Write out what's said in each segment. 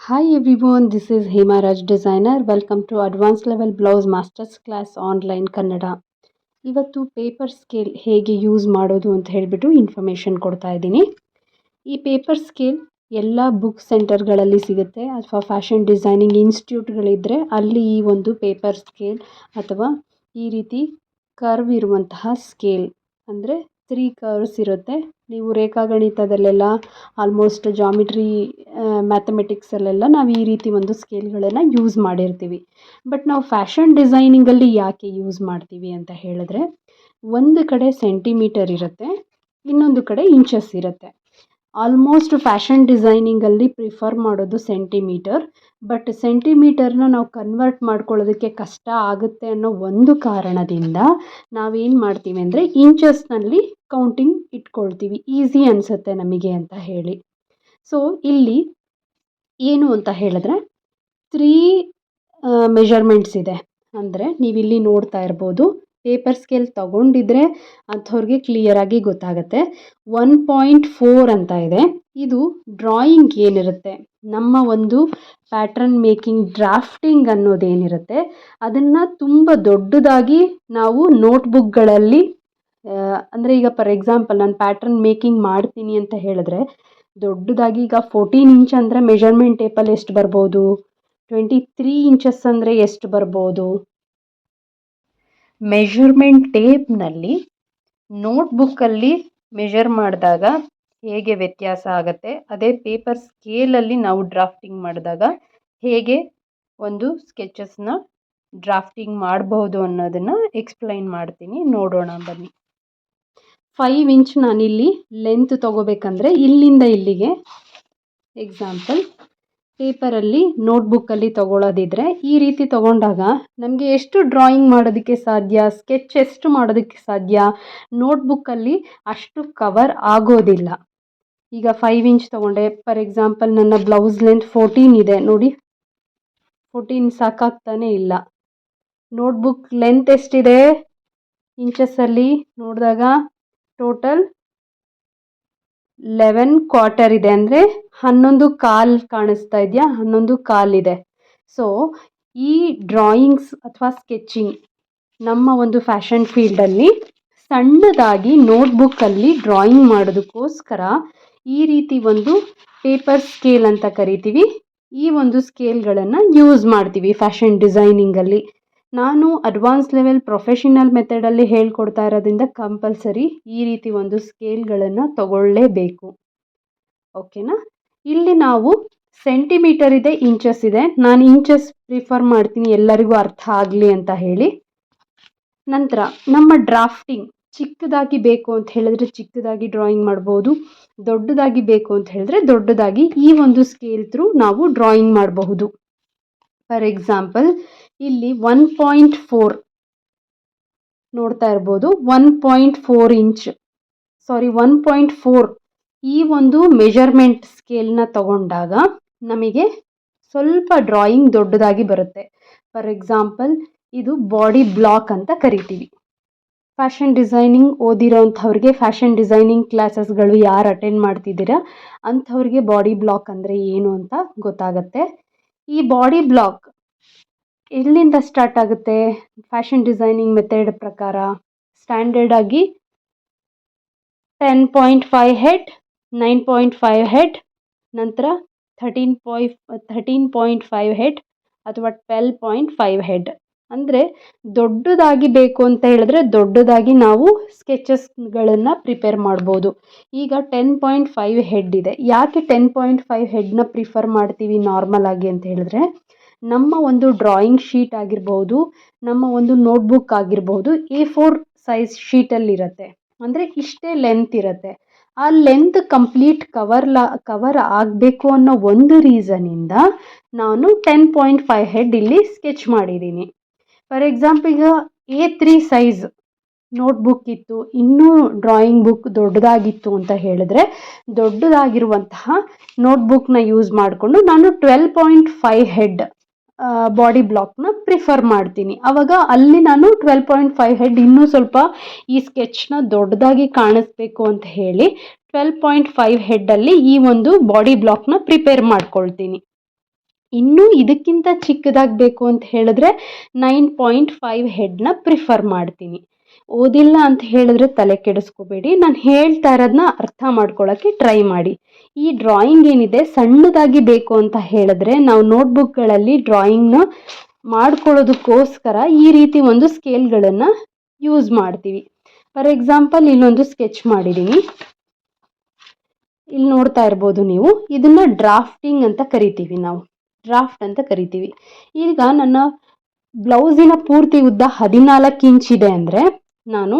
Hi everyone, this is Hema Raj Designer. Welcome to Advanced Level Blouse Masters Class Online Kannada ಇವತ್ತು paper scale ಹೇಗೆ use ಮಾಡೋದು ಅಂತ ಹೇಳಿಬಿಟ್ಟು information ಕೊಡ್ತಾ ಇದ್ದೀನಿ. ಈ ಪೇಪರ್ ಸ್ಕೇಲ್ ಎಲ್ಲ ಬುಕ್ ಸೆಂಟರ್ಗಳಲ್ಲಿ ಸಿಗುತ್ತೆ. ಅಥವಾ ಫ್ಯಾಷನ್ ಡಿಸೈನಿಂಗ್ ಇನ್ಸ್ಟಿಟ್ಯೂಟ್ಗಳಿದ್ದರೆ ಅಲ್ಲಿ ಈ ಒಂದು ಪೇಪರ್ ಸ್ಕೇಲ್ ಅಥವಾ ಈ ರೀತಿ ಕರ್ವ್ ಇರುವಂತಹ ಸ್ಕೇಲ್ ಅಂದರೆ ತ್ರೀ ಕರ್ವ್ಸ್ ಇರುತ್ತೆ. ನೀವು ರೇಖಾಗಣಿತದಲ್ಲೆಲ್ಲ ಆಲ್ಮೋಸ್ಟ್ ಜಾಮಿಟ್ರಿ ಮ್ಯಾಥಮೆಟಿಕ್ಸಲ್ಲೆಲ್ಲ ನಾವು ಈ ರೀತಿ ಒಂದು ಸ್ಕೇಲ್ಗಳನ್ನು ಯೂಸ್ ಮಾಡಿರ್ತೀವಿ. ಬಟ್ ನಾವು ಫ್ಯಾಷನ್ ಡಿಸೈನಿಂಗಲ್ಲಿ ಯಾಕೆ ಯೂಸ್ ಮಾಡ್ತೀವಿ ಅಂತ ಹೇಳಿದ್ರೆ, ಒಂದು ಕಡೆ ಸೆಂಟಿಮೀಟರ್ ಇರುತ್ತೆ, ಇನ್ನೊಂದು ಕಡೆ ಇಂಚಸ್ ಇರುತ್ತೆ. ಆಲ್ಮೋಸ್ಟ್ ಫ್ಯಾಷನ್ ಡಿಸೈನಿಂಗಲ್ಲಿ ಪ್ರಿಫರ್ ಮಾಡೋದು ಸೆಂಟಿಮೀಟರ್ ಬಟ್ ಸೆಂಟಿಮೀಟರ್ನ ನಾವು ಕನ್ವರ್ಟ್ ಮಾಡ್ಕೊಳ್ಳೋದಕ್ಕೆ ಕಷ್ಟ ಆಗುತ್ತೆ ಅನ್ನೋ ಒಂದು ಕಾರಣದಿಂದ ನಾವೇನು ಮಾಡ್ತೀವಿ ಅಂದರೆ ಇಂಚಸ್ನಲ್ಲಿ ಕೌಂಟಿಂಗ್ ಇಟ್ಕೊಳ್ತೀವಿ. ಈಸಿ ಅನಿಸುತ್ತೆ ನಮಗೆ ಅಂತ ಹೇಳಿ. ಸೊ ಇಲ್ಲಿ ಏನು ಅಂತ ಹೇಳಿದ್ರೆ ತ್ರೀ ಮೆಷರ್ಮೆಂಟ್ಸ್ ಇದೆ. ಅಂದರೆ ನೀವಿಲ್ಲಿ ನೋಡ್ತಾ ಇರ್ಬೋದು ಪೇಪರ್ ಸ್ಕೇಲ್ ತಗೊಂಡಿದ್ರೆ ಅಂಥವ್ರಿಗೆ ಕ್ಲಿಯರಾಗಿ ಗೊತ್ತಾಗುತ್ತೆ. ಒನ್ ಪಾಯಿಂಟ್ ಫೋರ್ ಅಂತ ಇದೆ. ಇದು ಡ್ರಾಯಿಂಗ್ ಏನಿರುತ್ತೆ? ನಮ್ಮ ಒಂದು ಪ್ಯಾಟ್ರನ್ ಮೇಕಿಂಗ್ ಡ್ರಾಫ್ಟಿಂಗ್ ಅನ್ನೋದೇನಿರುತ್ತೆ, ಅದನ್ನು ತುಂಬ ದೊಡ್ಡದಾಗಿ ನಾವು ನೋಟ್ಬುಕ್ಗಳಲ್ಲಿ ಅಂದರೆ ಈಗ ಫಾರ್ ಎಕ್ಸಾಂಪಲ್ ನಾನು ಪ್ಯಾಟ್ರನ್ ಮೇಕಿಂಗ್ ಮಾಡ್ತೀನಿ ಅಂತ ಹೇಳಿದ್ರೆ, ದೊಡ್ಡದಾಗಿ ಈಗ ಫೋರ್ಟೀನ್ ಇಂಚ್ ಅಂದರೆ ಮೆಷರ್ಮೆಂಟ್ ಟೇಪಲ್ಲಿ ಎಷ್ಟು ಬರ್ಬೋದು? ಟ್ವೆಂಟಿ ತ್ರೀ ಇಂಚಸ್ ಅಂದರೆ ಎಷ್ಟು ಬರ್ಬೋದು? ಮೆಷರ್ಮೆಂಟ್ ಟೇಪ್ನಲ್ಲಿ ನೋಟ್ಬುಕ್ಕಲ್ಲಿ ಮೆಷರ್ ಮಾಡಿದಾಗ ಹೇಗೆ ವ್ಯತ್ಯಾಸ ಆಗುತ್ತೆ, ಅದೇ ಪೇಪರ್ ಸ್ಕೇಲಲ್ಲಿ ನಾವು ಡ್ರಾಫ್ಟಿಂಗ್ ಮಾಡಿದಾಗ ಹೇಗೆ ಒಂದು ಸ್ಕೆಚಸ್ನ ಡ್ರಾಫ್ಟಿಂಗ್ ಮಾಡಬಹುದು ಅನ್ನೋದನ್ನು ಎಕ್ಸ್ಪ್ಲೈನ್ ಮಾಡ್ತೀನಿ. ನೋಡೋಣ, ಬನ್ನಿ. ಫೈವ್ ಇಂಚ್ ನಾನಿಲ್ಲಿ ಲೆಂತ್ ತೊಗೋಬೇಕಂದ್ರೆ ಇಲ್ಲಿಂದ ಇಲ್ಲಿಗೆ ಎಕ್ಸಾಂಪಲ್ ಪೇಪರಲ್ಲಿ ನೋಟ್ಬುಕ್ಕಲ್ಲಿ ತೊಗೊಳೋದಿದ್ರೆ ಈ ರೀತಿ ತೊಗೊಂಡಾಗ ನಮಗೆ ಎಷ್ಟು ಡ್ರಾಯಿಂಗ್ ಮಾಡೋದಕ್ಕೆ ಸಾಧ್ಯ ಸ್ಕೆಚ್ ಎಷ್ಟು ಮಾಡೋದಕ್ಕೆ ಸಾಧ್ಯ ನೋಟ್ಬುಕ್ಕಲ್ಲಿ ಅಷ್ಟು ಕವರ್ ಆಗೋದಿಲ್ಲ. ಈಗ ಫೈವ್ ಇಂಚ್ ತೊಗೊಂಡೆ. ಫಾರ್ ಎಕ್ಸಾಂಪಲ್ ನನ್ನ ಬ್ಲೌಸ್ ಲೆಂತ್ ಫೋರ್ಟೀನ್ ಇದೆ. ನೋಡಿ ಫೋರ್ಟೀನ್ ಸಾಕಾಗ್ತಾನೆ ಇಲ್ಲ. ನೋಟ್ಬುಕ್ ಲೆಂತ್ ಎಷ್ಟಿದೆ? ಇಂಚಸ್ಸಲ್ಲಿ ನೋಡಿದಾಗ ಟೋಟಲ್ ಲೆವೆನ್ ಕ್ವಾರ್ಟರ್ ಇದೆ. ಅಂದರೆ ಹನ್ನೊಂದು ಕಾಲು ಕಾಣಿಸ್ತಾ ಇದೆಯಾ? ಹನ್ನೊಂದು ಕಾಲಿದೆ ಸೊ ಈ ಡ್ರಾಯಿಂಗ್ಸ್ ಅಥವಾ ಸ್ಕೆಚಿಂಗ್ ನಮ್ಮ ಒಂದು ಫ್ಯಾಷನ್ ಫೀಲ್ಡಲ್ಲಿ ಸಣ್ಣದಾಗಿ ನೋಟ್ಬುಕ್ಕಲ್ಲಿ ಡ್ರಾಯಿಂಗ್ ಮಾಡೋದಕ್ಕೋಸ್ಕರ ಈ ರೀತಿ ಒಂದು ಪೇಪರ್ ಸ್ಕೇಲ್ ಅಂತ ಕರಿತೀವಿ. ಈ ಒಂದು ಸ್ಕೇಲ್ಗಳನ್ನು ಯೂಸ್ ಮಾಡ್ತೀವಿ ಫ್ಯಾಷನ್ ಡಿಸೈನಿಂಗಲ್ಲಿ ನಾನು ಅಡ್ವಾನ್ಸ್ ಲೆವೆಲ್ ಪ್ರೊಫೆಷನಲ್ ಮೆಥಡಲ್ಲಿ ಹೇಳ್ಕೊಡ್ತಾ ಇರೋದ್ರಿಂದ ಕಂಪಲ್ಸರಿ ಈ ರೀತಿ ಒಂದು ಸ್ಕೇಲ್ಗಳನ್ನು ತಗೊಳ್ಳೇಬೇಕು. ಓಕೆನಾ ಇಲ್ಲಿ ನಾವು ಸೆಂಟಿಮೀಟರ್ ಇದೆ ಇಂಚಸ್ ಇದೆ. ನಾನು ಇಂಚಸ್ ಪ್ರಿಫರ್ ಮಾಡ್ತೀನಿ ಎಲ್ಲರಿಗೂ ಅರ್ಥ ಆಗಲಿ ಅಂತ ಹೇಳಿ. ನಂತರ ನಮ್ಮ ಡ್ರಾಫ್ಟಿಂಗ್ ಚಿಕ್ಕದಾಗಿ ಬೇಕು ಅಂತ ಹೇಳಿದ್ರೆ ಚಿಕ್ಕದಾಗಿ ಡ್ರಾಯಿಂಗ್ ಮಾಡ್ಬೋದು, ದೊಡ್ಡದಾಗಿ ಬೇಕು ಅಂತ ಹೇಳಿದ್ರೆ ದೊಡ್ಡದಾಗಿ ಈ ಒಂದು ಸ್ಕೇಲ್ ಥ್ರೂ ನಾವು ಡ್ರಾಯಿಂಗ್ ಮಾಡಬಹುದು. ಫಾರ್ ಎಕ್ಸಾಂಪಲ್ ಇಲ್ಲಿ ಒನ್ ಪಾಯಿಂಟ್ ಫೋರ್ ನೋಡ್ತಾ ಇರ್ಬೋದು one point four inch sorry one point four ಈ ಒಂದು ಮೆಜರ್ಮೆಂಟ್ ಸ್ಕೇಲ್ನ ತಗೊಂಡಾಗ ನಮಗೆ ಸ್ವಲ್ಪ ಡ್ರಾಯಿಂಗ್ ದೊಡ್ಡದಾಗಿ ಬರುತ್ತೆ. ಫಾರ್ ಎಕ್ಸಾಂಪಲ್ ಇದು ಬಾಡಿ ಬ್ಲಾಕ್ ಅಂತ ಕರಿತೀವಿ. ಫ್ಯಾಷನ್ ಡಿಸೈನಿಂಗ್ ಓದಿರೋಂಥವ್ರಿಗೆ ಫ್ಯಾಷನ್ ಡಿಸೈನಿಂಗ್ ಕ್ಲಾಸಸ್ಗಳು ಯಾರು ಅಟೆಂಡ್ ಮಾಡ್ತಿದ್ದೀರಾ, ಅಂಥವ್ರಿಗೆ ಬಾಡಿ ಬ್ಲಾಕ್ ಅಂದರೆ ಏನು ಅಂತ ಗೊತ್ತಾಗುತ್ತೆ. ಈ ಬಾಡಿ ಬ್ಲಾಕ್ ಎಲ್ಲಿಂದ ಸ್ಟಾರ್ಟ್ ಆಗುತ್ತೆ? ಫ್ಯಾಷನ್ ಡಿಸೈನಿಂಗ್ ಮೆಥಡ್ ಪ್ರಕಾರ ಸ್ಟ್ಯಾಂಡರ್ಡ್ ಆಗಿ ten point five head nine point five head ನಂತರ ಥರ್ಟೀನ್ ಪಾಯ್ ಥರ್ಟೀನ್ ಪಾಯಿಂಟ್ ಫೈವ್ ಹೆಡ್ ಅಥವಾ ಟ್ವೆಲ್ ಪಾಯಿಂಟ್ ಫೈವ್ ಹೆಡ್ ಅಂದರೆ ದೊಡ್ಡದಾಗಿ ಬೇಕು ಅಂತ ಹೇಳಿದ್ರೆ ದೊಡ್ಡದಾಗಿ ನಾವು ಸ್ಕೆಚಸ್ಗಳನ್ನು ಪ್ರಿಪೇರ್ ಮಾಡ್ಬೋದು. ಈಗ ಟೆನ್ ಪಾಯಿಂಟ್ ಫೈವ್ ಹೆಡ್ ಇದೆ. ಯಾಕೆ ಟೆನ್ ಪಾಯಿಂಟ್ ಫೈವ್ ಹೆಡ್ನ ಪ್ರಿಫರ್ ಮಾಡ್ತೀವಿ ನಾರ್ಮಲ್ ಆಗಿ ಅಂತ ಹೇಳಿದ್ರೆ, ನಮ್ಮ ಒಂದು ಡ್ರಾಯಿಂಗ್ ಶೀಟ್ ಆಗಿರ್ಬೋದು, ನಮ್ಮ ಒಂದು ನೋಟ್ಬುಕ್ ಆಗಿರ್ಬೋದು ಎ ಫೋರ್ ಸೈಜ್ ಶೀಟಲ್ಲಿರುತ್ತೆ ಅಂದರೆ ಇಷ್ಟೇ ಲೆಂತ್ ಇರುತ್ತೆ. ಆ ಲೆಂತ್ ಕಂಪ್ಲೀಟ್ ಕವರ್ ಕವರ್ ಆಗಬೇಕು ಅನ್ನೋ ಒಂದು ರೀಸನಿಂದ ನಾನು ಟೆನ್ ಪಾಯಿಂಟ್ ಫೈವ್ ಹೆಡ್ ಇಲ್ಲಿ ಸ್ಕೆಚ್ ಮಾಡಿದ್ದೀನಿ. ಫಾರ್ ಎಕ್ಸಾಂಪಲ್ ಈಗ ಎ ತ್ರೀ ಸೈಜ್ ನೋಟ್ಬುಕ್ ಇತ್ತು, ಇನ್ನೂ ಡ್ರಾಯಿಂಗ್ ಬುಕ್ ದೊಡ್ಡದಾಗಿತ್ತು ಅಂತ ಹೇಳಿದ್ರೆ, ದೊಡ್ಡದಾಗಿರುವಂತಹ ನೋಟ್ಬುಕ್ನ ಯೂಸ್ ಮಾಡಿಕೊಂಡು ನಾನು twelve point five head body ಬ್ಲಾಕ್ನ ಪ್ರಿಫರ್ ಮಾಡ್ತೀನಿ. ಆವಾಗ ಅಲ್ಲಿ ನಾನು ಟ್ವೆಲ್ ಪಾಯಿಂಟ್ ಫೈವ್ ಹೆಡ್ ಇನ್ನೂ ಸ್ವಲ್ಪ ಈ ಸ್ಕೆಚ್ನ ದೊಡ್ಡದಾಗಿ ಕಾಣಿಸ್ಬೇಕು ಅಂತ ಹೇಳಿ ಟ್ವೆಲ್ ಪಾಯಿಂಟ್ ಫೈವ್ ಹೆಡ್ಡಲ್ಲಿ ಈ ಒಂದು ಬಾಡಿ ಬ್ಲಾಕ್ನ ಪ್ರಿಪೇರ್ ಮಾಡ್ಕೊಳ್ತೀನಿ. ಇನ್ನೂ ಇದಕ್ಕಿಂತ ಚಿಕ್ಕದಾಗಿ ಬೇಕು ಅಂತ ಹೇಳಿದ್ರೆ ನೈನ್ ಪಾಯಿಂಟ್ ಫೈವ್ ಹೆಡ್ನ ಪ್ರಿಫರ್ ಮಾಡ್ತೀನಿ. ಓದಿಲ್ಲ ಅಂತ ಹೇಳಿದ್ರೆ ತಲೆ ಕೆಡಿಸ್ಕೋಬೇಡಿ. ನಾನು ಹೇಳ್ತಾ ಇರೋದನ್ನ ಅರ್ಥ ಮಾಡ್ಕೊಳ್ಳೋಕ್ಕೆ ಟ್ರೈ ಮಾಡಿ. ಈ ಡ್ರಾಯಿಂಗ್ ಏನಿದೆ, ಸಣ್ಣದಾಗಿ ಬೇಕು ಅಂತ ಹೇಳಿದ್ರೆ ನಾವು ನೋಟ್ಬುಕ್ಗಳಲ್ಲಿ ಡ್ರಾಯಿಂಗ್ನ ಮಾಡ್ಕೊಳ್ಳೋದಕ್ಕೋಸ್ಕರ ಈ ರೀತಿ ಒಂದು ಸ್ಕೇಲ್ಗಳನ್ನು ಯೂಸ್ ಮಾಡ್ತೀವಿ. ಫಾರ್ ಎಕ್ಸಾಂಪಲ್ ಇಲ್ಲೊಂದು ಸ್ಕೆಚ್ ಮಾಡಿದ್ದೀನಿ ಇಲ್ಲಿ ನೋಡ್ತಾ ಇರ್ಬೋದು ನೀವು. ಇದನ್ನು ಡ್ರಾಫ್ಟಿಂಗ್ ಅಂತ ಕರಿತೀವಿ ನಾವು. ಡ್ರಾಫ್ಟ್ ಅಂತ ಕರಿತೀವಿ. ಈಗ ನನ್ನ ಬ್ಲೌಸಿನ ಪೂರ್ತಿ ಉದ್ದ ಹದಿನಾಲ್ಕು ಇಂಚ್ ಇದೆ ಅಂದರೆ ನಾನು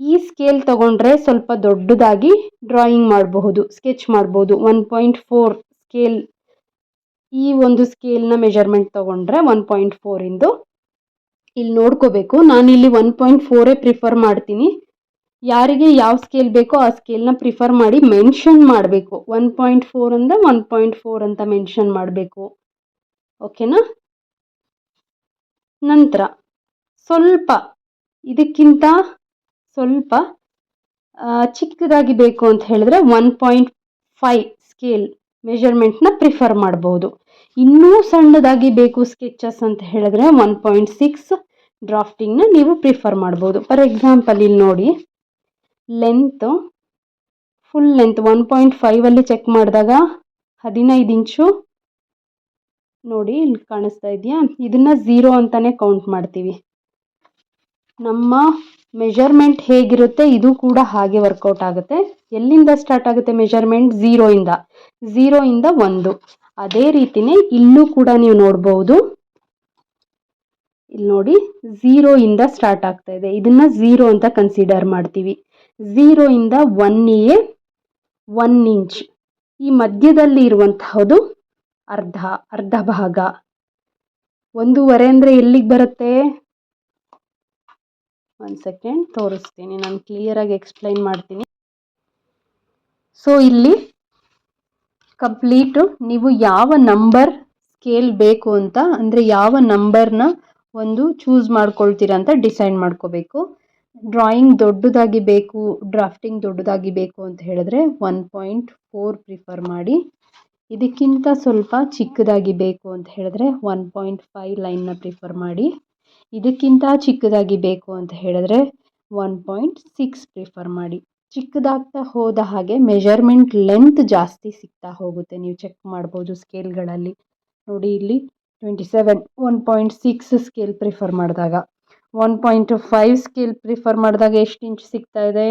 ಈ ಸ್ಕೇಲ್ ತಗೊಂಡ್ರೆ ಸ್ವಲ್ಪ ದೊಡ್ಡದಾಗಿ ಡ್ರಾಯಿಂಗ್ ಮಾಡಬಹುದು ಸ್ಕೆಚ್ ಮಾಡ್ಬೋದು ಒನ್ ಪಾಯಿಂಟ್ ಫೋರ್ ಸ್ಕೇಲ್ ಈ ಒಂದು ಸ್ಕೇಲ್ನ ಮೆಜರ್ಮೆಂಟ್ ತಗೊಂಡ್ರೆ ಒನ್ ಪಾಯಿಂಟ್ ಫೋರಿಂದು ಇಲ್ಲಿ ನೋಡ್ಕೋಬೇಕು. ನಾನು ಇಲ್ಲಿ ಒನ್ ಪಾಯಿಂಟ್ ಫೋರೇ ಪ್ರಿಫರ್ ಮಾಡ್ತೀನಿ. ಯಾರಿಗೆ ಯಾವ ಸ್ಕೇಲ್ ಬೇಕೋ ಆ ಸ್ಕೇಲ್ನ ಪ್ರಿಫರ್ ಮಾಡಿ ಮೆನ್ಷನ್ ಮಾಡಬೇಕು. ಒನ್ ಪಾಯಿಂಟ್ ಫೋರ್ ಅಂದರೆ ಒನ್ ಪಾಯಿಂಟ್ ಫೋರ್ ಅಂತ ಮೆನ್ಷನ್ ಮಾಡಬೇಕು. ಓಕೆನಾ ನಂತರ ಸ್ವಲ್ಪ, ಇದಕ್ಕಿಂತ ಸ್ವಲ್ಪ ಚಿಕ್ಕದಾಗಿ ಬೇಕು ಅಂತ ಹೇಳಿದ್ರೆ ಒನ್ ಪಾಯಿಂಟ್ ಫೈವ್ ಸ್ಕೇಲ್ ಮೆಜರ್ಮೆಂಟ್ನ ಪ್ರಿಫರ್ ಮಾಡ್ಬೋದು. ಇನ್ನೂ ಸಣ್ಣದಾಗಿ ಬೇಕು ಸ್ಕೆಚಸ್ ಅಂತ ಹೇಳಿದ್ರೆ ಒನ್ ಪಾಯಿಂಟ್ ಸಿಕ್ಸ್ ಡ್ರಾಫ್ಟಿಂಗ್ನ ನೀವು ಪ್ರಿಫರ್ ಮಾಡ್ಬೋದು. ಫಾರ್ ಎಕ್ಸಾಂಪಲ್ ಇಲ್ಲಿ ನೋಡಿ. Length full length one point ಫೈವಲ್ಲಿ check ಮಾಡಿದಾಗ ಹದಿನೈದು ಇಂಚು ನೋಡಿ ಇಲ್ಲಿ ಕಾಣಿಸ್ತಾ ಇದೆಯಾ? ಇದನ್ನ ಝೀರೋ ಅಂತಾನೆ ಕೌಂಟ್ ಮಾಡ್ತೀವಿ. ನಮ್ಮ ಮೆಜರ್ಮೆಂಟ್ ಹೇಗಿರುತ್ತೆ? ಇದು ಕೂಡ ಹಾಗೆ ವರ್ಕೌಟ್ ಆಗುತ್ತೆ. ಎಲ್ಲಿಂದ ಸ್ಟಾರ್ಟ್ ಆಗುತ್ತೆ ಮೆಜರ್ಮೆಂಟ್ ಝೀರೋಯಿಂದ ಇಂದ. ಝೀರೋ ಇಂದ ಒಂದು. ಅದೇ ರೀತಿನೇ ಇಲ್ಲೂ ಕೂಡ ನೀವು ನೋಡ್ಬೋದು. ಇಲ್ಲಿ ನೋಡಿ ಝೀರೋಯಿಂದ ಸ್ಟಾರ್ಟ್ ಆಗ್ತಾ ಇದೆ. ಇದನ್ನ ಝೀರೋ ಅಂತ ಕನ್ಸಿಡರ್ ಮಾಡ್ತೀವಿ. ಝೀರೋ ಇಂದ ಒನ್ ಎ ಒನ್ ಇಂಚ್ ಈ ಮಧ್ಯದಲ್ಲಿ ಇರುವಂತಹದ್ದು ಅರ್ಧ ಅರ್ಧ ಭಾಗ. ಒಂದೂವರೆ ಅಂದರೆ ಎಲ್ಲಿಗೆ ಬರುತ್ತೆ? ಒಂದು ಸೆಕೆಂಡ್ ತೋರಿಸ್ತೀನಿ. ನಾನು ಕ್ಲಿಯರಾಗಿ ಎಕ್ಸ್ಪ್ಲೈನ್ ಮಾಡ್ತೀನಿ. ಸೊ ಇಲ್ಲಿ ಕಂಪ್ಲೀಟು ನೀವು ಯಾವ ನಂಬರ್ ಸ್ಕೇಲ್ ಬೇಕು ಅಂತ, ಅಂದರೆ ಯಾವ ನಂಬರ್ನ ಒಂದು ಚೂಸ್ ಮಾಡ್ಕೊಳ್ತೀರಾ ಅಂತ ಡಿಸೈಡ್ ಮಾಡ್ಕೋಬೇಕು. ಡ್ರಾಯಿಂಗ್ ದೊಡ್ಡದಾಗಿ ಬೇಕು ಡ್ರಾಫ್ಟಿಂಗ್ ದೊಡ್ಡದಾಗಿ ಬೇಕು ಅಂತ ಹೇಳಿದ್ರೆ ಒನ್ ಪಾಯಿಂಟ್ ಫೋರ್ ಪ್ರಿಫರ್ ಮಾಡಿ. ಇದಕ್ಕಿಂತ ಸ್ವಲ್ಪ ಚಿಕ್ಕದಾಗಿ ಬೇಕು ಅಂತ ಹೇಳಿದ್ರೆ ಒನ್ ಪಾಯಿಂಟ್ ಫೈವ್ ಲೈನ್ನ ಪ್ರಿಫರ್ ಮಾಡಿ. ಇದಕ್ಕಿಂತ ಚಿಕ್ಕದಾಗಿ ಬೇಕು ಅಂತ ಹೇಳಿದ್ರೆ ಒನ್ ಪಾಯಿಂಟ್ ಸಿಕ್ಸ್ ಪ್ರಿಫರ್ ಮಾಡಿ. ಚಿಕ್ಕದಾಗ್ತಾ ಹೋದ ಹಾಗೆ ಮೆಜರ್ಮೆಂಟ್ ಲೆಂತ್ ಜಾಸ್ತಿ ಸಿಗ್ತಾ ಹೋಗುತ್ತೆ. ನೀವು ಚೆಕ್ ಮಾಡ್ಬೋದು ಸ್ಕೇಲ್ಗಳಲ್ಲಿ ನೋಡಿ ಇಲ್ಲಿ twenty seven one point six scale prefer ಮಾಡಿದಾಗ. One point five scale prefer ಮಾಡಿದಾಗ ಎಷ್ಟು ಇಂಚ್ ಸಿಗ್ತಾ ಇದೆ?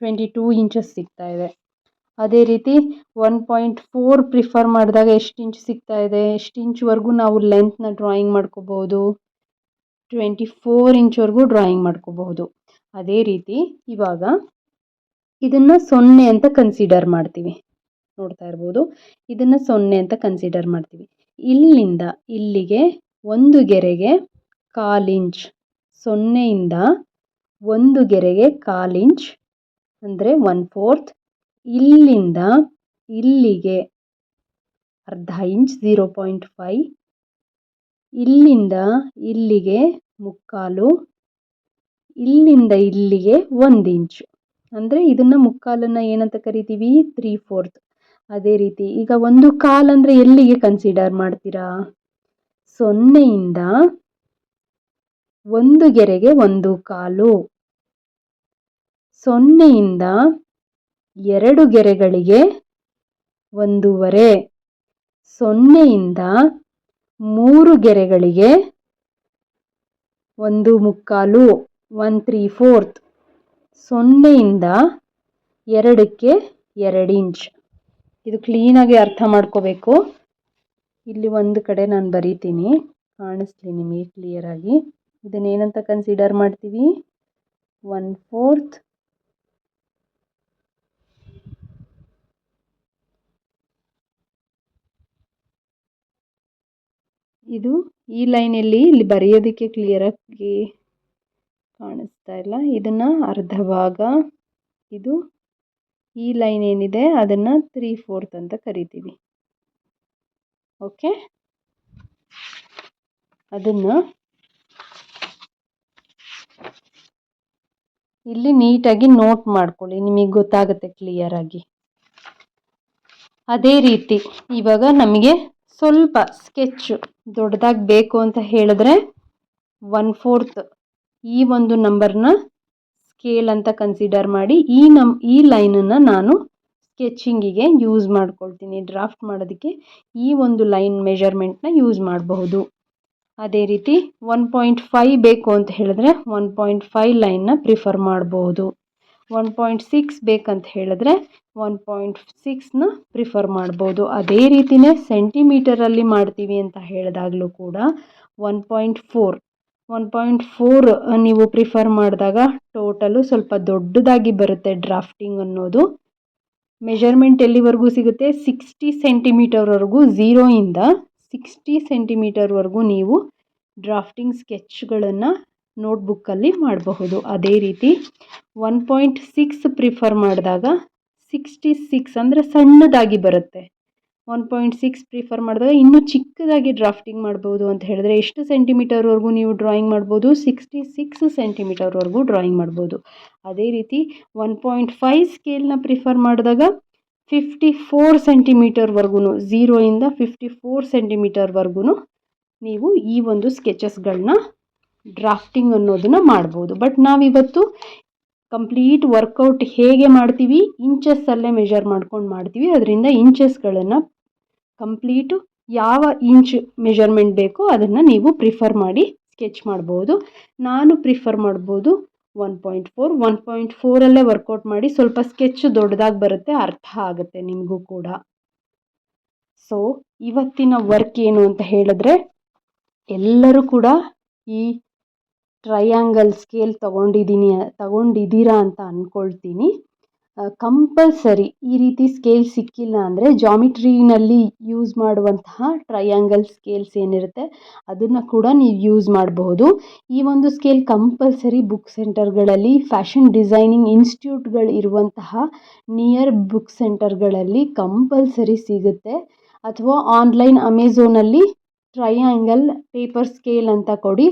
ಟ್ವೆಂಟಿ ಟೂ ಇಂಚಸ್ ಸಿಗ್ತಾ ಇದೆ. ಅದೇ ರೀತಿ ಒನ್ ಪಾಯಿಂಟ್ ಫೋರ್ ಪ್ರಿಫರ್ ಮಾಡಿದಾಗ ಎಷ್ಟು ಇಂಚ್ ಸಿಗ್ತಾ ಇದೆ? ಎಷ್ಟು ಇಂಚ್ವರೆಗೂ ನಾವು ಲೆಂತ್ನ ಡ್ರಾಯಿಂಗ್ ಮಾಡ್ಕೋಬಹುದು? ಟ್ವೆಂಟಿ ಫೋರ್ ಇಂಚ್ವರೆಗೂ ಡ್ರಾಯಿಂಗ್ ಮಾಡ್ಕೋಬಹುದು. ಅದೇ ರೀತಿ ಇವಾಗ ಇದನ್ನು ಸೊನ್ನೆ ಅಂತ ಕನ್ಸಿಡರ್ ಮಾಡ್ತೀವಿ. ನೋಡ್ತಾ ಇರ್ಬೋದು. ಇದನ್ನು ಸೊನ್ನೆ ಅಂತ ಕನ್ಸಿಡರ್ ಮಾಡ್ತೀವಿ. ಇಲ್ಲಿಂದ ಇಲ್ಲಿಗೆ ಒಂದು ಗೆರೆಗೆ ಕಾಲು ಇಂಚ್. ಸೊನ್ನೆಯಿಂದ ಒಂದು ಗೆರೆಗೆ ಕಾಲು ಇಂಚ್, ಅಂದರೆ ಒನ್ ಫೋರ್ತ್ ಇಲ್ಲಿಂದ ಇಲ್ಲಿಗೆ ಅರ್ಧ ಇಂಚ್ ಝೀರೋ ಪಾಯಿಂಟ್ ಫೈವ್ ಇಲ್ಲಿಂದ ಇಲ್ಲಿಗೆ ಮುಕ್ಕಾಲು. ಇಲ್ಲಿಂದ ಇಲ್ಲಿಗೆ ಒಂದು ಇಂಚು. ಅಂದರೆ ಇದನ್ನು ಮುಕ್ಕಾಲನ್ನು ಏನಂತ ಕರಿತೀವಿ? ತ್ರೀ ಫೋರ್ತ್ ಅದೇ ರೀತಿ ಈಗ ಒಂದು ಕಾಲು ಅಂದರೆ ಎಲ್ಲಿಗೆ ಕನ್ಸಿಡರ್ ಮಾಡ್ತೀರಾ? ಸೊನ್ನೆಯಿಂದ ಒಂದು ಗೆರೆಗೆ ಒಂದು ಕಾಲು. ಸೊನ್ನೆಯಿಂದ ಎರಡು ಗೆರೆಗಳಿಗೆ ಒಂದೂವರೆ. ಸೊನ್ನೆಯಿಂದ ಮೂರು ಗೆರೆಗಳಿಗೆ ಒಂದು ಮುಕ್ಕಾಲು, ಒನ್ ತ್ರೀ ಫೋರ್ತ್. ಸೊನ್ನೆಯಿಂದ ಎರಡಕ್ಕೆ ಎರಡು ಇಂಚ್. ಇದು ಕ್ಲೀನಾಗಿ ಅರ್ಥ ಮಾಡ್ಕೋಬೇಕು. ಇಲ್ಲಿ ಒಂದು ಕಡೆ ನಾನು ಬರೀತೀನಿ. ಕಾಣಿಸ್ಲಿ ನಿಮಗೆ ಕ್ಲಿಯರಾಗಿ ಇದನ್ನೇನಂತ ಕನ್ಸಿಡರ್ ಮಾಡ್ತೀವಿ? ಒನ್ ಫೋರ್ತ್ ಇದು ಈ ಲೈನಲ್ಲಿ ಇಲ್ಲಿ ಬರೆಯೋದಕ್ಕೆ ಕ್ಲಿಯರಾಗಿ ಕಾಣಿಸ್ತಾ ಇಲ್ಲ. ಇದನ್ನು ಅರ್ಧ ಭಾಗ, ಇದು ಈ ಲೈನ್ ಏನಿದೆ ಅದನ್ನು ತ್ರೀ ಫೋರ್ತ್ ಅಂತ ಕರಿತೀವಿ. ಓಕೆ ಅದನ್ನು ಇಲ್ಲಿ ನೀಟಾಗಿ ನೋಟ್ ಮಾಡ್ಕೊಳ್ಳಿ, ನಿಮಗೆ ಗೊತ್ತಾಗುತ್ತೆ ಕ್ಲಿಯರಾಗಿ ಅದೇ ರೀತಿ, ಇವಾಗ ನಮಗೆ ಸ್ವಲ್ಪ ಸ್ಕೆಚ್ ದೊಡ್ಡದಾಗಿ ಬೇಕು ಅಂತ ಹೇಳಿದ್ರೆ ಒನ್ ಫೋರ್ತ್ ಈ ಒಂದು ನಂಬರ್ನ ಸ್ಕೇಲ್ ಅಂತ ಕನ್ಸಿಡರ್ ಮಾಡಿ ಈ ನಮ್, ಈ ಲೈನನ್ನು ನಾನು ಸ್ಕೆಚಿಂಗಿಗೆ ಯೂಸ್ ಮಾಡ್ಕೊಳ್ತೀನಿ ಡ್ರಾಫ್ಟ್ ಮಾಡೋದಕ್ಕೆ ಈ ಒಂದು ಲೈನ್ ಮೆಷರ್ಮೆಂಟ್ನ ಯೂಸ್ ಮಾಡಬಹುದು. ಅದೇ ರೀತಿ ಒನ್ ಪಾಯಿಂಟ್ ಫೈವ್ ಬೇಕು ಅಂತ ಹೇಳಿದ್ರೆ ಒನ್ ಪಾಯಿಂಟ್ ಫೈವ್ ಲೈನ್ನ ಪ್ರಿಫರ್ ಮಾಡ್ಬೋದು. ಒನ್ ಪಾಯಿಂಟ್ ಸಿಕ್ಸ್ ಬೇಕಂತ ಹೇಳಿದ್ರೆ ಒನ್ ಪಾಯಿಂಟ್ ಸಿಕ್ಸ್ನ ಪ್ರಿಫರ್ ಮಾಡ್ಬೋದು. ಅದೇ ರೀತಿಯೇ ಸೆಂಟಿಮೀಟರಲ್ಲಿ ಮಾಡ್ತೀವಿ ಅಂತ ಹೇಳಿದಾಗಲೂ ಕೂಡ one point four one point four ನೀವು ಪ್ರಿಫರ್ ಮಾಡಿದಾಗ ಟೋಟಲು ಸ್ವಲ್ಪ ದೊಡ್ಡದಾಗಿ ಬರುತ್ತೆ ಡ್ರಾಫ್ಟಿಂಗ್ ಅನ್ನೋದು. ಮೆಷರ್ಮೆಂಟ್ ಎಲ್ಲಿವರೆಗೂ ಸಿಗುತ್ತೆ? ಸಿಕ್ಸ್ಟಿ ಸೆಂಟಿಮೀಟರ್ವರೆಗೂ ಝೀರೋಯಿಂದ ಸಿಕ್ಸ್ಟಿ ಸೆಂಟಿಮೀಟರ್ವರೆಗೂ ನೀವು ಡ್ರಾಫ್ಟಿಂಗ್ ಸ್ಕೆಚ್ಗಳನ್ನು ನೋಟ್ಬುಕ್ಕಲ್ಲಿ ಮಾಡಬಹುದು. ಅದೇ ರೀತಿ ಒನ್ ಪಾಯಿಂಟ್ ಸಿಕ್ಸ್ ಪ್ರಿಫರ್ ಮಾಡಿದಾಗ ಸಿಕ್ಸ್ಟಿ ಸಿಕ್ಸ್ ಅಂದರೆ ಸಣ್ಣದಾಗಿ ಬರುತ್ತೆ. ಒನ್ ಪಾಯಿಂಟ್ ಸಿಕ್ಸ್ ಪ್ರಿಫರ್ ಮಾಡಿದಾಗ ಇನ್ನೂ ಚಿಕ್ಕದಾಗಿ ಡ್ರಾಫ್ಟಿಂಗ್ ಮಾಡ್ಬೋದು ಅಂತ ಹೇಳಿದ್ರೆ ಎಷ್ಟು ಸೆಂಟಿಮೀಟರ್ವರೆಗೂ ನೀವು ಡ್ರಾಯಿಂಗ್ ಮಾಡ್ಬೋದು ಸಿಕ್ಸ್ಟಿ ಸಿಕ್ಸ್ ಸೆಂಟಿಮೀಟರ್ವರೆಗೂ ಡ್ರಾಯಿಂಗ್ ಮಾಡ್ಬೋದು ಅದೇ ರೀತಿ ಒನ್ ಪಾಯಿಂಟ್ ಫೈವ್ ಸ್ಕೇಲ್ನ ಪ್ರಿಫರ್ ಮಾಡಿದಾಗ ಫಿಫ್ಟಿ ಫೋರ್ ಸೆಂಟಿಮೀಟರ್ವರೆಗೂ ಝೀರೋಯಿಂದ ಫಿಫ್ಟಿ ಫೋರ್ ಸೆಂಟಿಮೀಟರ್ವರೆಗೂ ನೀವು ಈ ಒಂದು ಸ್ಕೆಚಸ್ಗಳನ್ನ ಡ್ರಾಫ್ಟಿಂಗ್ ಅನ್ನೋದನ್ನು ಮಾಡ್ಬೋದು. ಬಟ್ ನಾವಿವತ್ತು ಕಂಪ್ಲೀಟ್ ವರ್ಕೌಟ್ ಹೇಗೆ ಮಾಡ್ತೀವಿ ಇಂಚಸ್ಸಲ್ಲೇ ಮೆಜರ್ ಮಾಡ್ಕೊಂಡು ಮಾಡ್ತೀವಿ. ಅದರಿಂದ ಇಂಚಸ್ಗಳನ್ನು ಕಂಪ್ಲೀಟು ಯಾವ ಇಂಚ್ ಮೆಜರ್ಮೆಂಟ್ ಬೇಕೋ ಅದನ್ನು ನೀವು ಪ್ರಿಫರ್ ಮಾಡಿ ಸ್ಕೆಚ್ ಮಾಡ್ಬೋದು. ನಾನು ಪ್ರಿಫರ್ ಮಾಡ್ಬೋದು one point four, one point ಫೋರಲ್ಲೇ work out ಮಾಡಿ ಸ್ವಲ್ಪ ಸ್ಕೆಚ್ ದೊಡ್ಡದಾಗಿ ಬರುತ್ತೆ, ಅರ್ಥ ಆಗುತ್ತೆ ನಿಮಗೂ ಕೂಡ. ಸೊ ಇವತ್ತಿನ ವರ್ಕ್ ಏನು ಅಂತ ಹೇಳಿದ್ರೆ, ಎಲ್ಲರೂ ಕೂಡ ಈ ಟ್ರಯಾಂಗಲ್ ಸ್ಕೇಲ್ ತಗೊಂಡಿದ್ದೀನಿ ತಗೊಂಡಿದ್ದೀರಾ ಅಂತ ಅಂದ್ಕೊಳ್ತೀನಿ ಕಂಪಲ್ಸರಿ ಈ ರೀತಿ ಸ್ಕೇಲ್ ಸಿಕ್ಕಿಲ್ಲ ಅಂದರೆ ಜಾಮಿಟ್ರಿನಲ್ಲಿ ಯೂಸ್ ಮಾಡುವಂತಹ ಟ್ರಯಾಂಗಲ್ ಸ್ಕೇಲ್ಸ್ ಏನಿರುತ್ತೆ, ಅದನ್ನು ಕೂಡ ನೀವು ಯೂಸ್ ಮಾಡಬಹುದು ಈ ಒಂದು ಸ್ಕೇಲ್ ಕಂಪಲ್ಸರಿ ಬುಕ್ ಸೆಂಟರ್ಗಳಲ್ಲಿ ಫ್ಯಾಷನ್ ಡಿಸೈನಿಂಗ್ ಇನ್ಸ್ಟಿಟ್ಯೂಟ್ಗಳು ಇರುವಂತಹ ನಿಯರ್ ಬುಕ್ ಸೆಂಟರ್ಗಳಲ್ಲಿ ಕಂಪಲ್ಸರಿ ಸಿಗುತ್ತೆ. ಅಥವಾ ಆನ್ಲೈನ್ ಅಮೆಝೋನಲ್ಲಿ ಟ್ರಯಾಂಗಲ್ ಪೇಪರ್ ಸ್ಕೇಲ್ ಅಂತ ಕೊಡಿ,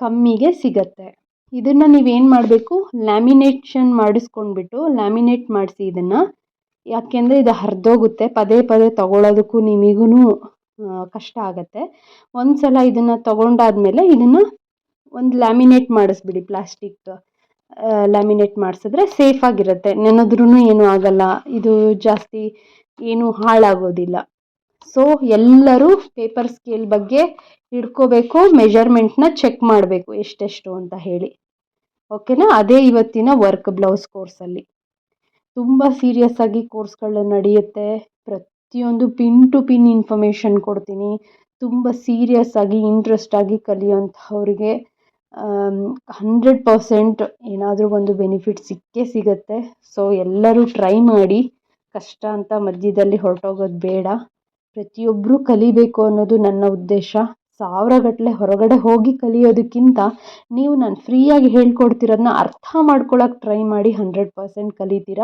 ಕಮ್ಮಿಗೆ ಸಿಗತ್ತೆ. ಇದನ್ನು ನೀವೇನು ಮಾಡಬೇಕು? ಲ್ಯಾಮಿನೇಷನ್ ಮಾಡಿಸ್ಕೊಂಡ್ಬಿಟ್ಟು ಲ್ಯಾಮಿನೇಟ್ ಮಾಡಿಸಿ ಇದನ್ನು. ಯಾಕೆಂದರೆ ಇದು ಹರಿದೋಗುತ್ತೆ, ಪದೇ ಪದೇ ತಗೊಳ್ಳೋದಕ್ಕೂ ನಿಮಗೂ ಕಷ್ಟ ಆಗುತ್ತೆ. ಒಂದು ಸಲ ಇದನ್ನು ತಗೊಂಡಾದ್ಮೇಲೆ ಇದನ್ನು ಒಂದು ಲ್ಯಾಮಿನೇಟ್ ಮಾಡಿಸ್ಬಿಡಿ ಪ್ಲಾಸ್ಟಿಕ್ ಲ್ಯಾಮಿನೇಟ್ ಮಾಡಿಸಿದ್ರೆ ಸೇಫಾಗಿರುತ್ತೆ ನೆನೆದ್ರೂ ಏನೂ ಆಗಲ್ಲ. ಇದು ಜಾಸ್ತಿ ಏನೂ ಹಾಳಾಗೋದಿಲ್ಲ. ಸೊ ಎಲ್ಲರೂ ಪೇಪರ್ ಸ್ಕೇಲ್ ಬಗ್ಗೆ ಹಿಡ್ಕೋಬೇಕು ಮೆಜರ್ಮೆಂಟ್ನ ಚೆಕ್ ಮಾಡಬೇಕು ಎಷ್ಟೆಷ್ಟು ಅಂತ ಹೇಳಿ. ಓಕೆನಾ ಅದೇ ಇವತ್ತಿನ ವರ್ಕ್ ಬ್ಲೌಸ್ ಕೋರ್ಸಲ್ಲಿ ತುಂಬ ಸೀರಿಯಸ್ ಆಗಿ ಕೋರ್ಸ್ಗಳು ನಡೆಯುತ್ತೆ. ಪ್ರತಿಯೊಂದು ಪಿನ್ ಟು ಪಿನ್ ಇನ್ಫಾರ್ಮೇಷನ್ ಕೊಡ್ತೀನಿ. ತುಂಬ ಸೀರಿಯಸ್ ಆಗಿ ಇಂಟ್ರೆಸ್ಟ್ ಆಗಿ ಕಲಿಯೋಂಥವ್ರಿಗೆ ಹಂಡ್ರೆಡ್ ಪರ್ಸೆಂಟ್ ಏನಾದರೂ ಒಂದು ಬೆನಿಫಿಟ್ ಸಿಕ್ಕೇ ಸಿಗುತ್ತೆ. ಸೊ ಎಲ್ಲರೂ ಟ್ರೈ ಮಾಡಿ. ಕಷ್ಟ ಅಂತ ಮಧ್ಯದಲ್ಲಿ ಹೊರಟೋಗೋದು ಬೇಡ. ಪ್ರತಿಯೊಬ್ಬರೂ ಕಲಿಬೇಕು ಅನ್ನೋದು ನನ್ನ ಉದ್ದೇಶ. ಸಾವಿರಗಟ್ಟಲೆ ಹೊರಗಡೆ ಹೋಗಿ ಕಲಿಯೋದಕ್ಕಿಂತ ನೀವು ನಾನು ಫ್ರೀಯಾಗಿ ಹೇಳ್ಕೊಡ್ತಿರೋದನ್ನ ಅರ್ಥ ಮಾಡ್ಕೊಳ್ಳೋಕೆ ಟ್ರೈ ಮಾಡಿ ಹಂಡ್ರೆಡ್ ಪರ್ಸೆಂಟ್ ಕಲಿತೀರ?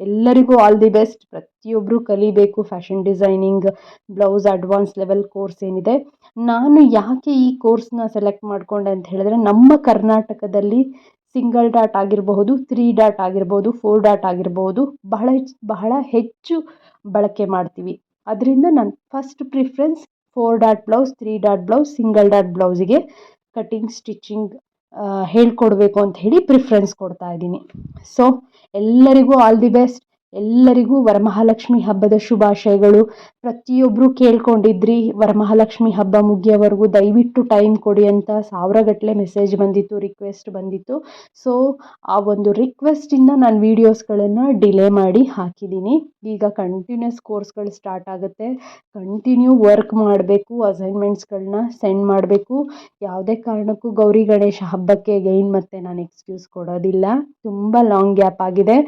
ಎಲ್ಲರಿಗೂ ಆಲ್ ದಿ ಬೆಸ್ಟ್ ಪ್ರತಿಯೊಬ್ಬರೂ ಕಲಿಬೇಕು fashion designing blouse advance level course ಏನಿದೆ. ನಾನು ಯಾಕೆ ಈ ಕೋರ್ಸ್ನ ಸೆಲೆಕ್ಟ್ ಮಾಡಿಕೊಂಡೆ ಅಂತ ಹೇಳಿದ್ರೆ, ನಮ್ಮ ಕರ್ನಾಟಕದಲ್ಲಿ ಸಿಂಗಲ್ ಡಾಟ್ ಆಗಿರಬಹುದು ತ್ರೀ ಡಾಟ್ ಆಗಿರ್ಬೋದು ಫೋರ್ ಡಾಟ್ ಆಗಿರ್ಬೋದು ಬಹಳ ಬಹಳ ಹೆಚ್ಚು ಬಳಕೆ ಮಾಡ್ತೀವಿ. ಅದರಿಂದ ನಾನು first preference four dot blouse three dot blouse single dot ಬ್ಲೌಸಿಗೆ cutting stitching ಹೇಳ್ಕೊಡ್ಬೇಕು ಅಂತ ಹೇಳಿ ಪ್ರಿಫ್ರೆನ್ಸ್ ಕೊಡ್ತಾ ಇದ್ದೀನಿ. ಸೊ ಎಲ್ಲರಿಗೂ ಆಲ್ ದಿ ಬೆಸ್ಟ್ ಎಲ್ಲರಿಗೂ ವರಮಹಾಲಕ್ಷ್ಮಿ ಹಬ್ಬದ ಶುಭಾಶಯಗಳು. ಪ್ರತಿಯೊಬ್ಬರು ಕೇಳ್ಕೊಂಡಿದ್ರಿ, ವರಮಹಾಲಕ್ಷ್ಮಿ ಹಬ್ಬ ಮುಗಿಯೋವರೆಗೂ ದಯವಿಟ್ಟು ಟೈಮ್ ಕೊಡಿ ಅಂತ ಸಾವಿರಗಟ್ಟಲೆ ಮೆಸೇಜ್ ಬಂದಿತ್ತು ರಿಕ್ವೆಸ್ಟ್ ಬಂದಿತ್ತು. ಸೊ ಆ ಒಂದು ರಿಕ್ವೆಸ್ಟಿಂದ ನಾನು ವೀಡಿಯೋಸ್ಗಳನ್ನು ಡಿಲೇ ಮಾಡಿ ಹಾಕಿದ್ದೀನಿ ಈಗ ಕಂಟಿನ್ಯೂಸ್ ಕೋರ್ಸ್ಗಳು ಸ್ಟಾರ್ಟ್ ಆಗುತ್ತೆ. ಕಂಟಿನ್ಯೂ ವರ್ಕ್ ಮಾಡಬೇಕು ಅಸೈನ್ಮೆಂಟ್ಸ್ಗಳನ್ನ ಸೆಂಡ್ ಮಾಡಬೇಕು. ಯಾವುದೇ ಕಾರಣಕ್ಕೂ ಗೌರಿ ಗಣೇಶ ಹಬ್ಬಕ್ಕೆ ಗೈನ್ ಮತ್ತೆ ನಾನು ಎಕ್ಸ್ಕ್ಯೂಸ್ ಕೊಡೋದಿಲ್ಲ. ತುಂಬ ಲಾಂಗ್ ಗ್ಯಾಪ್ ಆಗಿದೆ.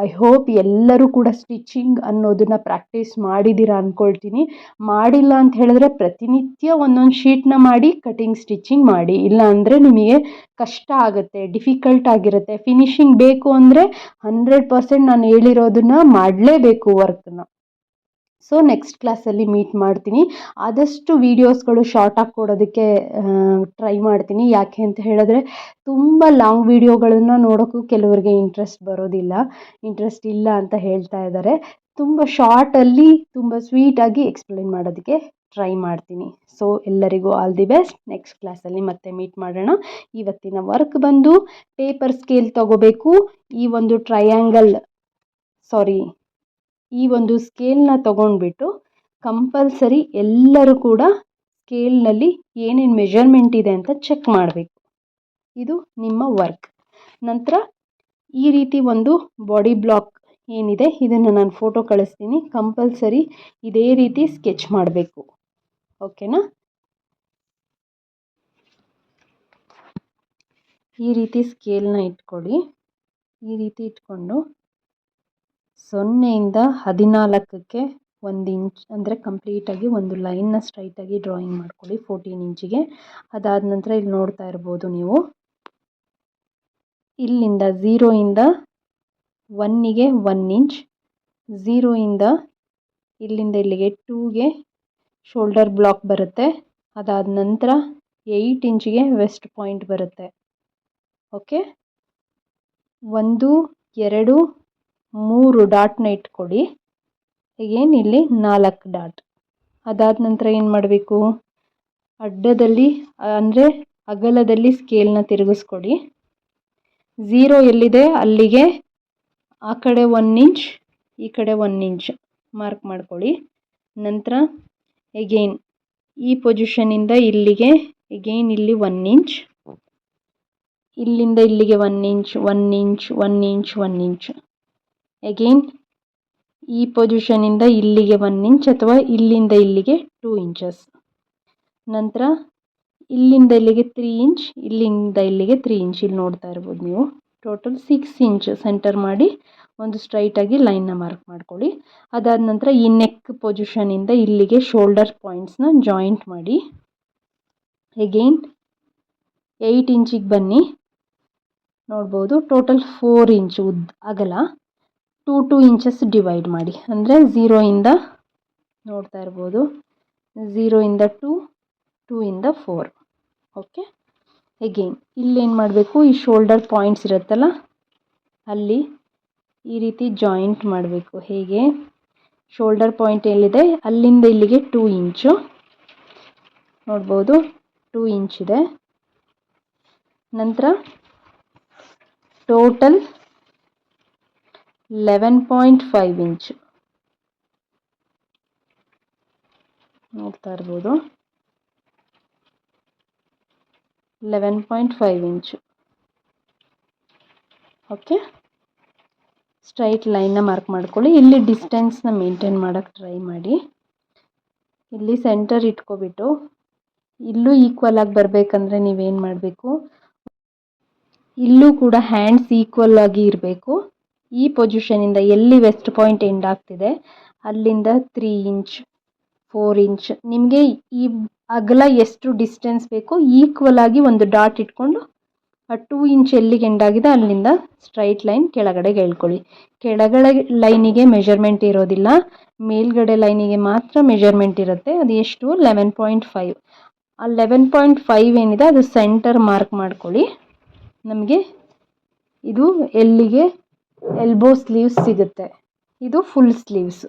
ಐ ಹೋಪ್ ಎಲ್ಲರೂ ಕೂಡ ಸ್ಟಿಚಿಂಗ್ ಅನ್ನೋದನ್ನು ಪ್ರಾಕ್ಟೀಸ್ ಮಾಡಿದ್ದೀರಾ ಅಂದ್ಕೊಳ್ತೀನಿ ಮಾಡಿಲ್ಲ ಅಂತ ಹೇಳಿದ್ರೆ ಪ್ರತಿನಿತ್ಯ ಒಂದೊಂದು ಶೀಟ್ನ ಮಾಡಿ ಕಟಿಂಗ್ ಸ್ಟಿಚಿಂಗ್ ಮಾಡಿ. ಇಲ್ಲ ಅಂದರೆ ನಿಮಗೆ ಕಷ್ಟ ಆಗುತ್ತೆ ಡಿಫಿಕಲ್ಟ್ ಆಗಿರುತ್ತೆ. ಫಿನಿಶಿಂಗ್ ಬೇಕು ಅಂದರೆ ಹಂಡ್ರೆಡ್ ಪರ್ಸೆಂಟ್ ನಾನು ಹೇಳಿರೋದನ್ನ ಮಾಡಲೇಬೇಕು ವರ್ಕ್ನ ಸೊ ನೆಕ್ಸ್ಟ್ ಕ್ಲಾಸಲ್ಲಿ ಮೀಟ್ ಮಾಡ್ತೀನಿ. ಆದಷ್ಟು ವೀಡಿಯೋಸ್ಗಳು ಆಗಿ ಕೊಡೋದಕ್ಕೆ ಟ್ರೈ ಮಾಡ್ತೀನಿ. ಯಾಕೆ ಅಂತ ಹೇಳಿದ್ರೆ, ತುಂಬ ಲಾಂಗ್ ವೀಡಿಯೋಗಳನ್ನು ನೋಡೋಕ್ಕೂ ಕೆಲವರಿಗೆ ಇಂಟ್ರೆಸ್ಟ್ ಬರೋದಿಲ್ಲ. ಇಂಟ್ರೆಸ್ಟ್ ಇಲ್ಲ ಅಂತ ಹೇಳ್ತಾ ಇದ್ದಾರೆ. ತುಂಬ ಶಾರ್ಟಲ್ಲಿ ತುಂಬ ಸ್ವೀಟಾಗಿ ಎಕ್ಸ್ಪ್ಲೈನ್ ಮಾಡೋದಕ್ಕೆ ಟ್ರೈ ಮಾಡ್ತೀನಿ. ಸೊ ಎಲ್ಲರಿಗೂ ಆಲ್ ದಿ ಬೆಸ್ಟ್ ನೆಕ್ಸ್ಟ್ ಕ್ಲಾಸಲ್ಲಿ ಮತ್ತೆ ಮೀಟ್ ಮಾಡೋಣ. ಇವತ್ತಿನ ವರ್ಕ್ ಬಂದು ಪೇಪರ್ ಸ್ಕೇಲ್ ತಗೋಬೇಕು. ಈ ಒಂದು ಟ್ರಯಾಂಗಲ್ ಸಾರಿ ಈ ಒಂದು ಸ್ಕೇಲ್ನ ತಗೊಂಡ್ಬಿಟ್ಟು ಕಂಪಲ್ಸರಿ ಎಲ್ಲರೂ ಕೂಡ ಸ್ಕೇಲ್ನಲ್ಲಿ ಏನೇನು ಮೆಜರ್ಮೆಂಟ್ ಇದೆ ಅಂತ ಚೆಕ್ ಮಾಡಬೇಕು. ಇದು ನಿಮ್ಮ ವರ್ಕ್ ನಂತರ ಈ ರೀತಿ ಒಂದು ಬಾಡಿ ಬ್ಲಾಕ್ ಏನಿದೆ, ಇದನ್ನು ನಾನು ಫೋಟೋ ಕಳಿಸ್ತೀನಿ. ಕಂಪಲ್ಸರಿ ಇದೇ ರೀತಿ ಸ್ಕೆಚ್ ಮಾಡಬೇಕು. ಓಕೆನಾ ಈ ರೀತಿ ಸ್ಕೇಲ್ನ ಇಟ್ಕೊಳ್ಳಿ. ಈ ರೀತಿ ಇಟ್ಕೊಂಡು ಸೊನ್ನೆಯಿಂದ ಹದಿನಾಲ್ಕಕ್ಕೆ ಒಂದು ಇಂಚ್, ಅಂದರೆ ಕಂಪ್ಲೀಟಾಗಿ ಒಂದು ಲೈನ್ನ ಸ್ಟ್ರೈಟಾಗಿ ಡ್ರಾಯಿಂಗ್ ಮಾಡ್ಕೊಳ್ಳಿ ಫೋರ್ಟೀನ್ ಇಂಚಿಗೆ ಅದಾದ ನಂತರ ಇಲ್ಲಿ ನೋಡ್ತಾ ಇರ್ಬೋದು ನೀವು. ಇಲ್ಲಿಂದ ಝೀರೋಯಿಂದ ಒನ್ನಿಗೆ ಒನ್ ಇಂಚ್ ಝೀರೋಯಿಂದ ಇಲ್ಲಿಂದ ಇಲ್ಲಿಗೆ ಟೂಗೆ ಶೋಲ್ಡರ್ ಬ್ಲಾಕ್ ಬರುತ್ತೆ. ಅದಾದ ನಂತರ ಏಯ್ಟ್ ಇಂಚಿಗೆ ವೆಸ್ಟ್ ಪಾಯಿಂಟ್ ಬರುತ್ತೆ. ಓಕೆ ಒಂದು, ಎರಡು ಮೂರು ಡಾಟ್ನ ಇಟ್ಕೊಡಿ. ಏನು ಇಲ್ಲಿ ನಾಲ್ಕು ಡಾಟ್. ಅದಾದ ನಂತರ ಏನು ಮಾಡಬೇಕು? ಅಡ್ಡದಲ್ಲಿ, ಅಂದರೆ ಅಗಲದಲ್ಲಿ ಸ್ಕೇಲ್ನ ತಿರುಗಿಸ್ಕೊಡಿ. ಝೀರೋ ಎಲ್ಲಿದೆ? ಅಲ್ಲಿಗೆ. ಆ ಕಡೆ ಒನ್ ಇಂಚ್ ಈ ಕಡೆ ಒನ್ ಇಂಚ್ ಮಾರ್ಕ್ ಮಾಡ್ಕೊಳ್ಳಿ ನಂತರ ಎಗೇನ್ ಈ ಪೊಸಿಷನಿಂದ ಇಲ್ಲಿಗೆ ಎಗೇನ್ ಇಲ್ಲಿ ಒನ್ ಇಂಚ್ ಇಲ್ಲಿಂದ ಇಲ್ಲಿಗೆ one inch one inch one inch one inch again ಈ ಪೊಸಿಷನಿಂದ ಇಲ್ಲಿಗೆ ಒನ್ ಇಂಚ್ ಅಥವಾ ಇಲ್ಲಿಂದ ಇಲ್ಲಿಗೆ ಟೂ ಇಂಚಸ್ ನಂತರ ಇಲ್ಲಿಂದ ಇಲ್ಲಿಗೆ ತ್ರೀ ಇಂಚ್ ಇಲ್ಲಿಂದ ಇಲ್ಲಿಗೆ ತ್ರೀ ಇಂಚ್ ಇಲ್ಲಿ ನೋಡ್ತಾ ಇರ್ಬೋದು ನೀವು. ಟೋಟಲ್ ಸಿಕ್ಸ್ ಇಂಚ್ ಸೆಂಟರ್ ಮಾಡಿ ಒಂದು ಸ್ಟ್ರೈಟಾಗಿ ಲೈನ್ನ ಮಾರ್ಕ್ ಮಾಡ್ಕೊಳ್ಳಿ. ಅದಾದ ನಂತರ ಈ ನೆಕ್ ಪೊಸಿಷನಿಂದ ಇಲ್ಲಿಗೆ ಶೋಲ್ಡರ್ ಪಾಯಿಂಟ್ಸ್ನ ಜಾಯಿಂಟ್ ಮಾಡಿ. ಎಗೇನ್ ಏಯ್ಟ್ ಇಂಚಿಗೆ ಬನ್ನಿ. ನೋಡ್ಬೋದು ಟೋಟಲ್ ಫೋರ್ ಇಂಚ್ ಉದ್ದ ಅಗಲ ಟೂ ಟೂ ಇಂಚಸ್ ಡಿವೈಡ್ ಮಾಡಿ. ಅಂದರೆ ಝೀರೋಯಿಂದ ನೋಡ್ತಾ ಇರ್ಬೋದು. ಝೀರೋಯಿಂದ ಟೂ ಟೂ ಇಂದ ಫೋರ್ ಓಕೆ ಎಗೇನ್ ಇಲ್ಲೇನು ಮಾಡಬೇಕು? ಈ ಶೋಲ್ಡರ್ ಪಾಯಿಂಟ್ಸ್ ಇರುತ್ತಲ್ಲ, ಅಲ್ಲಿ ಈ ರೀತಿ ಜಾಯಿಂಟ್ ಮಾಡಬೇಕು. ಹೇಗೆ? ಶೋಲ್ಡರ್ ಪಾಯಿಂಟ್ ಎಲ್ಲಿದೆ? ಅಲ್ಲಿಂದ ಇಲ್ಲಿಗೆ ಟೂ ಇಂಚು ನೋಡ್ಬೋದು. ಟೂ ಇಂಚ್ ಇದೆ. ನಂತರ total eleven point five inch ನೋಡ್ತಾ ಇರ್ಬೋದು. Eleven point five inch okay straight ಲೈನ್ನ ಮಾರ್ಕ್ ಮಾಡ್ಕೊಳ್ಳಿ. ಇಲ್ಲಿ ಡಿಸ್ಟೆನ್ಸ್ನ ಮೇಂಟೈನ್ ಮಾಡೋಕ್ಕೆ ಟ್ರೈ ಮಾಡಿ. ಇಲ್ಲಿ ಸೆಂಟರ್ ಇಟ್ಕೊಬಿಟ್ಟು, ಇಲ್ಲೂ ಈಕ್ವಲ್ ಆಗಿ ಬರಬೇಕಂದ್ರೆ ನೀವೇನು ಮಾಡಬೇಕು? ಇಲ್ಲೂ ಕೂಡ ಹ್ಯಾಂಡ್ಸ್ ಈಕ್ವಲ್ ಆಗಿ ಇರಬೇಕು. ಈ ಪೊಸಿಷನಿಂದ ಎಲ್ಲಿ ವೆಸ್ಟ್ ಪಾಯಿಂಟ್ ಎಂಡ್ ಆಗ್ತಿದೆ? ಅಲ್ಲಿಂದ ತ್ರೀ ಇಂಚ್ ಫೋರ್ ಇಂಚ್ ನಿಮಗೆ ಈ ಅಗಲ ಎಷ್ಟು ಡಿಸ್ಟೆನ್ಸ್ ಬೇಕೋ ಈಕ್ವಲ್ ಆಗಿ ಒಂದು ಡಾಟ್ ಇಟ್ಕೊಂಡು, ಆ ಟೂ ಇಂಚ್ ಎಲ್ಲಿಗೆ ಎಂಡ್ ಆಗಿದೆ? ಅಲ್ಲಿಂದ ಸ್ಟ್ರೈಟ್ ಲೈನ್ ಕೆಳಗಡೆಗೆ ಹೇಳ್ಕೊಳ್ಳಿ. ಕೆಳಗಡೆ ಲೈನಿಗೆ ಮೆಷರ್ಮೆಂಟ್ ಇರೋದಿಲ್ಲ. ಮೇಲ್ಗಡೆ ಲೈನಿಗೆ ಮಾತ್ರ ಮೆಜರ್ಮೆಂಟ್ ಇರುತ್ತೆ. ಅದು ಎಷ್ಟು? ಲೆವೆನ್ ಪಾಯಿಂಟ್ ಫೈವ್ ಆ ಲೆವೆನ್ ಪಾಯಿಂಟ್ ಫೈವ್ ಏನಿದೆ, ಅದು ಸೆಂಟರ್ ಮಾರ್ಕ್ ಮಾಡ್ಕೊಳ್ಳಿ. ನಮಗೆ ಇದು ಎಲ್ಲಿಗೆ? ಎಲ್ಬೋ ಸ್ಲೀವ್ಸ್ ಸಿಗುತ್ತೆ. ಇದು ಫುಲ್ ಸ್ಲೀವ್ಸ್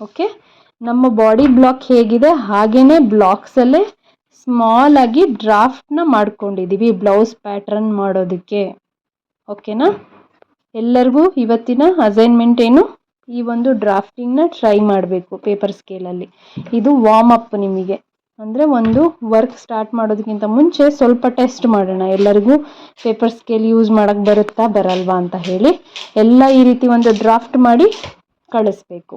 ಓಕೆ ನಮ್ಮ ಬಾಡಿ ಬ್ಲಾಕ್ ಹೇಗಿದೆ? ಹಾಗೇ ಬ್ಲಾಕ್ಸಲ್ಲೇ ಸ್ಮಾಲ್ ಆಗಿ ಡ್ರಾಫ್ಟ್ನ ಮಾಡ್ಕೊಂಡಿದ್ದೀವಿ ಬ್ಲೌಸ್ ಪ್ಯಾಟ್ರನ್ ಮಾಡೋದಕ್ಕೆ. ಓಕೆನಾ ಎಲ್ಲರಿಗೂ ಇವತ್ತಿನ ಅಸೈನ್ಮೆಂಟ್ ಏನು? ಈ ಒಂದು ಡ್ರಾಫ್ಟಿಂಗ್ನ ಟ್ರೈ ಮಾಡಬೇಕು ಪೇಪರ್ ಸ್ಕೇಲಲ್ಲಿ ಇದು ವಾರ್ಮ್ ಅಪ್ ನಿಮಗೆ. ಅಂದರೆ ಒಂದು ವರ್ಕ್ ಸ್ಟಾರ್ಟ್ ಮಾಡೋದಕ್ಕಿಂತ ಮುಂಚೆ ಸ್ವಲ್ಪ ಟೆಸ್ಟ್ ಮಾಡೋಣ. ಎಲ್ಲರಿಗೂ ಪೇಪರ್ ಸ್ಕೇಲ್ ಯೂಸ್ ಮಾಡೋಕ್ಕೆ ಬರುತ್ತಾ ಬರಲ್ವಾ ಅಂತ ಹೇಳಿ ಎಲ್ಲ ಈ ರೀತಿ ಒಂದು ಡ್ರಾಫ್ಟ್ ಮಾಡಿ ಕಳಿಸ್ಬೇಕು.